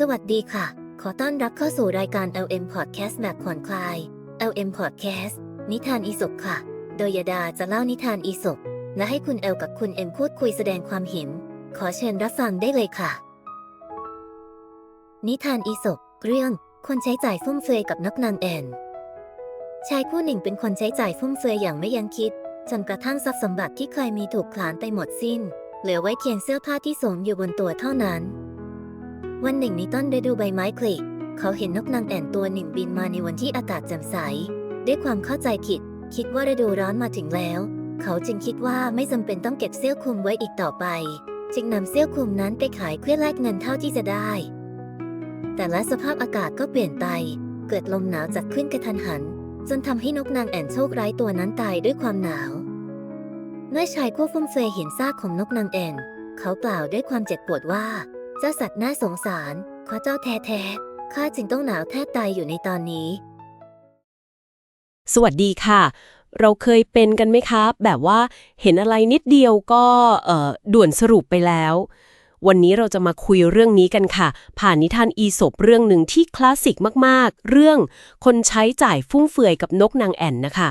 สวัสดีค่ะ ขอต้อนรับเข้าสู่รายการ LM Podcast แบบผ่อนคลาย LM Podcast นิทานอีสกค่ะ โดยยดาจะเล่านิทานอีสกและให้คุณเอลกับคุณเอ็มพูดคุยแสดงความเห็น ขอเชิญรับฟังได้เลยค่ะ นิทานอีสกเรื่อง คนใช้จ่ายฟุ่มเฟือยกับนกนางแอน ชายผู้หนึ่งเป็นคนใช้จ่ายฟุ่มเฟือยอย่างไม่ยั้งคิด จนกระทั่งทรัพย์สมบัติที่เคยมีถูกผลาญไปหมดสิ้น เหลือไว้เพียงเสื้อผ้าที่สวมอยู่บนตัวเท่านั้น วันหนึ่งในต้นฤดูใบไม้ผลิเขาเห็นนกนางแอ่นตัวหนึ่งบินมาในวันที่อากาศแจ่มใส ด้วยความเข้าใจผิด คิดว่าฤดูร้อนมาถึงแล้ว เขาจึงคิดว่าไม่จำเป็นต้องเก็บเสื้อคลุมไว้อีกต่อไป จึงนำเสื้อคลุมนั้นไปขายเพื่อแลกเงินเท่าที่จะได้ แต่และสภาพอากาศก็เปลี่ยนไป เกิดลมหนาวจัดขึ้นกระทันหัน จนทำให้นกนางแอ่นโชคร้ายตัวนั้นตายด้วยความหนาว เมื่อชายผู้ฟุ่มเฟือยเห็นซากของนกนางแอ่น เขากล่าวด้วยความเจ็บปวดว่า เจ้าสัตว์น่าสงสารขอเจ้าแท้ๆข้าจึงต้องหนาวแทบตายอยู่ในตอนนี้ สวัสดีค่ะ เราเคยเป็นกันไหมคะ แบบว่าเห็นอะไรนิดเดียวก็เอ่อด่วนสรุปไปแล้ว วันนี้เราจะมาคุยเรื่องนี้กันค่ะ ผ่านนิทานอีสบเรื่องหนึ่งที่คลาสสิกมากๆ เรื่องคนใช้จ่ายฟุ่มเฟือยกับนกนางแอ่นนะคะ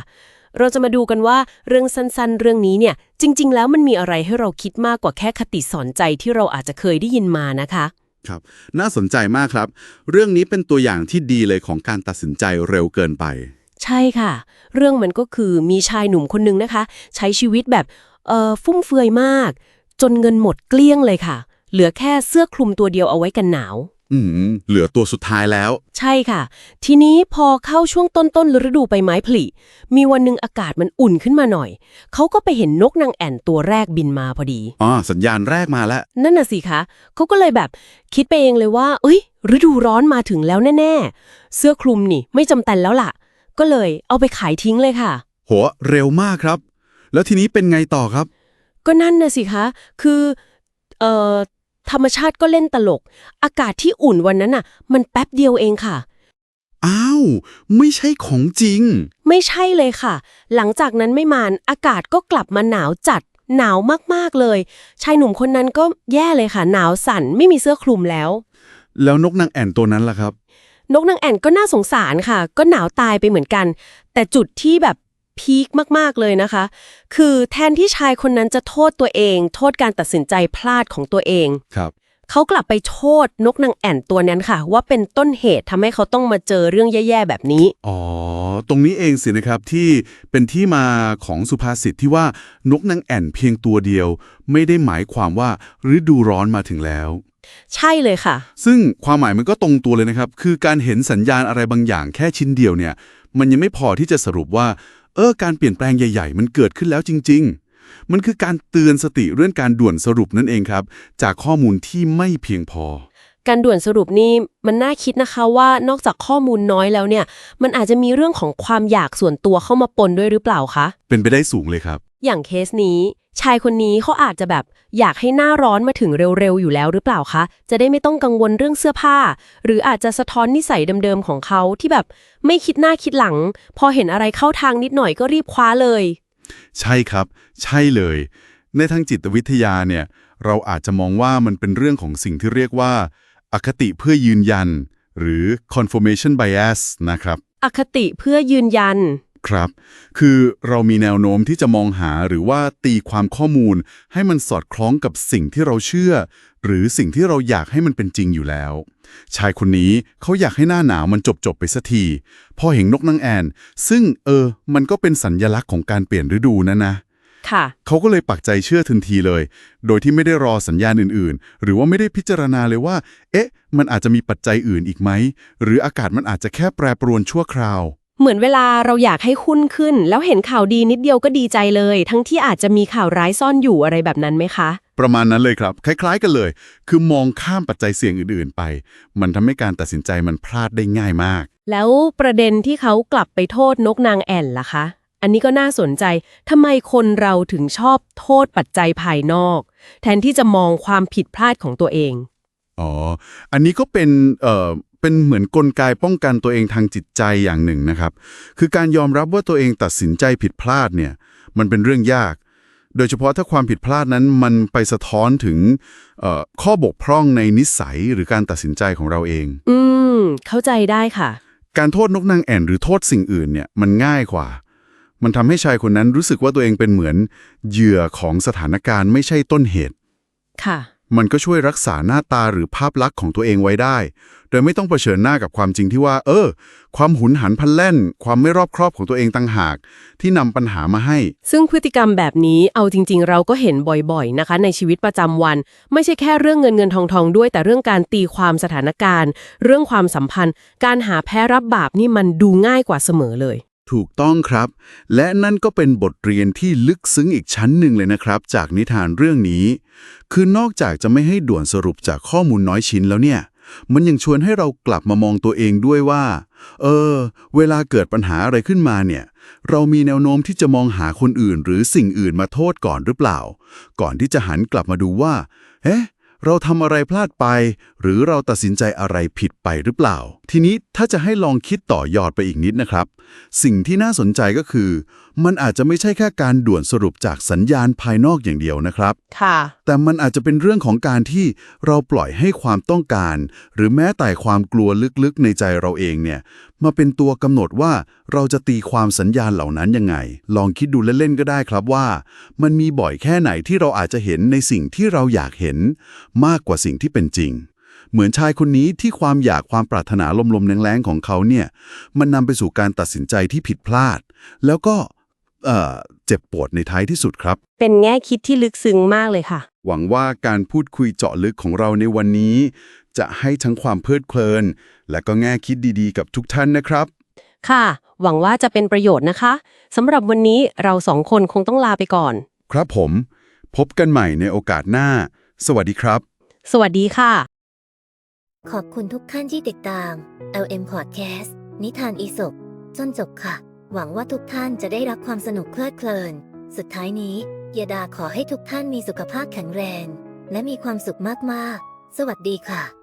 เราจะมาดูกันว่าเรื่องสั้นๆ เรื่องนี้เนี่ย จริง ๆ แล้วมันมีอะไรให้เราคิดมากกว่าแค่คติสอนใจที่เราอาจจะเคยได้ยินมานะคะครับน่าสนใจมากครับ เรื่องนี้เป็นตัวอย่างที่ดีเลยของการตัดสินใจเร็วเกินไป ใช่ค่ะ เรื่องมันก็คือมีชายหนุ่มคนนึงนะคะ ใช้ชีวิตแบบเอ่อฟุ่มเฟือยมาก จนเงินหมดเกลี้ยงเลยค่ะ เหลือแค่เสื้อคลุมตัวเดียวเอาไว้กันหนาว อืมเหลือตัวสุดท้ายแล้ว ใช่ค่ะ ทีนี้พอเข้าช่วงต้นต้นๆฤดูใบไม้ผลิ มีวันหนึ่งอากาศมันอุ่นขึ้นมาหน่อย เขาก็ไปเห็นนกนางแอ่นตัวแรกบินมาพอดี อ๋อ สัญญาณแรกมาแล้ว นั่นน่ะสิคะเขาก็เลยแบบคิดไปเองเลยว่า เอ้ย ฤดูร้อนมาถึงแล้วแน่ ๆ เสื้อคลุมนี่ไม่จำเป็นแล้วล่ะ ก็เลยเอาไปขายทิ้งเลยค่ะ โห เร็วมากครับ แล้วทีนี้เป็นไงต่อครับ ก็นั่นน่ะสิคะ คือ เอ่อ ธรรมชาติก็เล่นตลก อากาศที่อุ่นวันนั้นน่ะ มันแป๊บเดียวเองค่ะ อ้าว ไม่ใช่ของจริง ไม่ใช่เลยค่ะ หลังจากนั้นไม่มานอากาศก็กลับมาหนาวจัด หนาวมากๆเลย ชายหนุ่มคนนั้นก็แย่เลยค่ะ หนาวสั่นไม่มีเสื้อคลุมแล้ว แล้วนกนางแอ่นตัวนั้นล่ะครับ นกนางแอ่นก็น่าสงสารค่ะ ก็หนาวตายไปเหมือนกัน แต่จุดที่แบบ พีคมาก ๆ เลยนะคะ คือแทนที่ชายคนนั้นจะโทษตัวเอง โทษการตัดสินใจพลาดของตัวเองครับเขากลับไปโทษนกนางแอ่นตัวนั้นค่ะ ว่าเป็นต้นเหตุทำให้เขาต้องมาเจอเรื่องแย่ ๆ แบบนี้ อ๋อ ตรงนี้เองสินะครับที่เป็นที่มาของสุภาษิตที่ว่านกนางแอ่นเพียงตัวเดียว ไม่ได้หมายความว่าฤดูร้อนมาถึงแล้ว ใช่เลยค่ะ ซึ่งความหมายมันก็ตรงตัวเลยนะครับ คือการเห็นสัญญาณอะไรบางอย่างแค่ชิ้นเดียวเนี่ย มันยังไม่พอที่จะสรุปว่า เออการเปลี่ยนแปลงใหญ่ ๆ มันเกิดขึ้นแล้วจริง ๆ มันคือการเตือนสติเรื่องการด่วนสรุปนั่นเองครับ จากข้อมูลที่ไม่เพียงพอ การด่วนสรุปนี่มันน่าคิดนะคะว่านอกจากข้อมูลน้อยแล้วเนี่ย มันอาจจะมีเรื่องของความอยากส่วนตัวเข้ามาปนด้วยหรือเปล่าคะ เป็นไปได้สูงเลยครับ อย่างเคสนี้ ชายคนนี้เขาอาจจะแบบอยากให้หน้าร้อนมาถึงเร็วๆอยู่แล้วหรือเปล่าคะ จะได้ไม่ต้องกังวลเรื่องเสื้อผ้า หรืออาจจะสะท้อนนิสัยเดิมๆของเขาที่แบบไม่คิดหน้าคิดหลัง พอเห็นอะไรเข้าทางนิดหน่อยก็รีบคว้าเลย ใช่ครับ ใช่เลย ในทางจิตวิทยาเนี่ย เราอาจจะมองว่ามันเป็นเรื่องของสิ่งที่เรียกว่า อคติเพื่อยืนยัน หรือ confirmation bias นะครับ อคติเพื่อยืนยัน ครับ คือเรามีแนวโน้มที่จะมองหาหรือว่าตีความข้อมูล ให้มันสอดคล้องกับสิ่งที่เราเชื่อ หรือสิ่งที่เราอยากให้มันเป็นจริงอยู่แล้ว ชายคนนี้เขาอยากให้หน้าหนาวมันจบจบๆไปสักทีพอเห็นนกนางแอ่นซึ่งเออ มันก็เป็นสัญญลักษณ์ของการเปลี่ยนฤดูนะนะค่ะเขาก็เลยปักใจเชื่อทันทีเลย โดยที่ไม่ได้รอสัญญาณอื่นๆ หรือว่าไม่ได้พิจารณาเลยว่า เอ๊ะ มันอาจจะมีปัจจัยอื่นอีกไหม หรืออากาศมันอาจจะแค่แปรปรวนชั่วคราว เหมือนเวลาเราอยากให้หุ้นขึ้น แล้วเห็นข่าวดีนิดเดียวก็ดีใจเลย ทั้งที่อาจจะมีข่าวร้ายซ่อนอยู่อะไรแบบนั้นไหมคะ ประมาณนั้นเลยครับ คล้าย ๆ กันเลย คือมองข้ามปัจจัยเสี่ยงอื่นๆ ไป มันทำให้การตัดสินใจมันพลาดได้ง่ายมาก แล้วประเด็นที่เขากลับไปโทษนกนางแอ่นล่ะคะ อันนี้ก็น่าสนใจทำไมคนเราถึงชอบโทษปัจจัยภายนอก แทนที่จะมองความผิดพลาดของตัวเอง อ๋อ อันนี้ก็เป็นเอ่อ เป็นเหมือนกลไกป้องกันตัวเองทางจิตใจอย่างหนึ่งนะครับ คือการยอมรับว่าตัวเองตัดสินใจผิดพลาดเนี่ยมันเป็นเรื่องยาก โดยเฉพาะถ้าความผิดพลาดนั้นมันไปสะท้อนถึงเอ่อข้อบกพร่องในนิสัยหรือการตัดสินใจของเราเอง อืม เข้าใจได้ค่ะ การโทษนกนางแอ่นหรือโทษสิ่งอื่นเนี่ยมันง่ายกว่า มันทำให้ชายคนนั้นรู้สึกว่าตัวเองเป็นเหมือนเหยื่อของสถานการณ์ไม่ใช่ต้นเหตุ ค่ะ มันก็ช่วยรักษาหน้าตาหรือภาพลักษณ์ของตัวเองไว้ได้ โดยไม่ต้องเผชิญหน้ากับความจริงที่ว่า เออ ความหุนหันพลันแล่น ความไม่รอบครอบของตัวเองต่างหาก ที่นำปัญหามาให้ ซึ่งพฤติกรรมแบบนี้เอาจริง ๆ เราก็เห็นบ่อยๆนะคะ ในชีวิตประจำวัน ไม่ใช่แค่เรื่องเงินเงินทองทองด้วย แต่เรื่องการตีความสถานการณ์ เรื่องความสัมพันธ์ การหาแพ้รับบาปนี่มันดูง่ายกว่าเสมอเลย ถูกต้องครับ และนั่นก็เป็นบทเรียนที่ลึกซึ้งอีกชั้นหนึ่งเลยนะครับ จากนิทานเรื่องนี้ คือนอกจากจะไม่ให้ด่วนสรุปจากข้อมูลน้อยชิ้นแล้วเนี่ย มันยังชวนให้เรากลับมามองตัวเองด้วยว่า เออ เวลาเกิดปัญหาอะไรขึ้นมาเนี่ย เรามีแนวโน้มที่จะมองหาคนอื่น หรือสิ่งอื่นมาโทษก่อนหรือเปล่า ก่อนที่จะหันกลับมาดูว่าเอ๊ะ เราทำอะไรพลาดไป หรือเราตัดสินใจอะไรผิดไปหรือเปล่า ทีนี้ถ้าจะให้ลองคิดต่อยอดไปอีกนิดนะครับ สิ่งที่น่าสนใจก็คือมันอาจจะไม่ใช่แค่การด่วนสรุปจากสัญญาณภายนอกอย่างเดียวนะครับ ค่ะ แต่มันอาจจะเป็นเรื่องของการที่เราปล่อยให้ความต้องการ หรือแม้แต่ความกลัวลึกๆในใจเราเองเนี่ย มาเป็นตัวกำหนดว่าเราจะตีความสัญญาณเหล่านั้นยังไง ลองคิดดูเล่นๆก็ได้ครับว่า มันมีบ่อยแค่ไหนที่เราอาจจะเห็นในสิ่งที่เราอยากเห็น มากกว่าสิ่งที่เป็นจริงเหมือนชายคนนี้ที่ความอยากความปรารถนาลมๆแรงๆของเขาเนี่ย มันนำไปสู่การตัดสินใจที่ผิดพลาด แล้วก็ เอ่อเจ็บปวดในท้ายที่สุดครับ เป็นแง่คิดที่ลึกซึ้งมากเลยค่ะ หวังว่าการพูดคุยเจาะลึกของเราในวันนี้ จะให้ทั้งความเพลิดเพลิน และก็แง่คิดดีๆ กับทุกท่านนะครับ ค่ะ หวังว่าจะเป็นประโยชน์นะคะสำหรับวันนี้เราสองคนคงต้องลาไปก่อน ครับผม พบกันใหม่ในโอกาสหน้า สวัสดีครับ สวัสดีค่ะ ขอบคุณทุกท่านที่ติดตาม LM Podcast นิทานอีสบจนจบค่ะ หวังว่าทุกท่านจะได้รับความสนุกเพลิดเพลิน สุดท้ายนี้เยดาขอให้ทุกท่านมีสุขภาพแข็งแรง และมีความสุขมากๆ สวัสดีค่ะ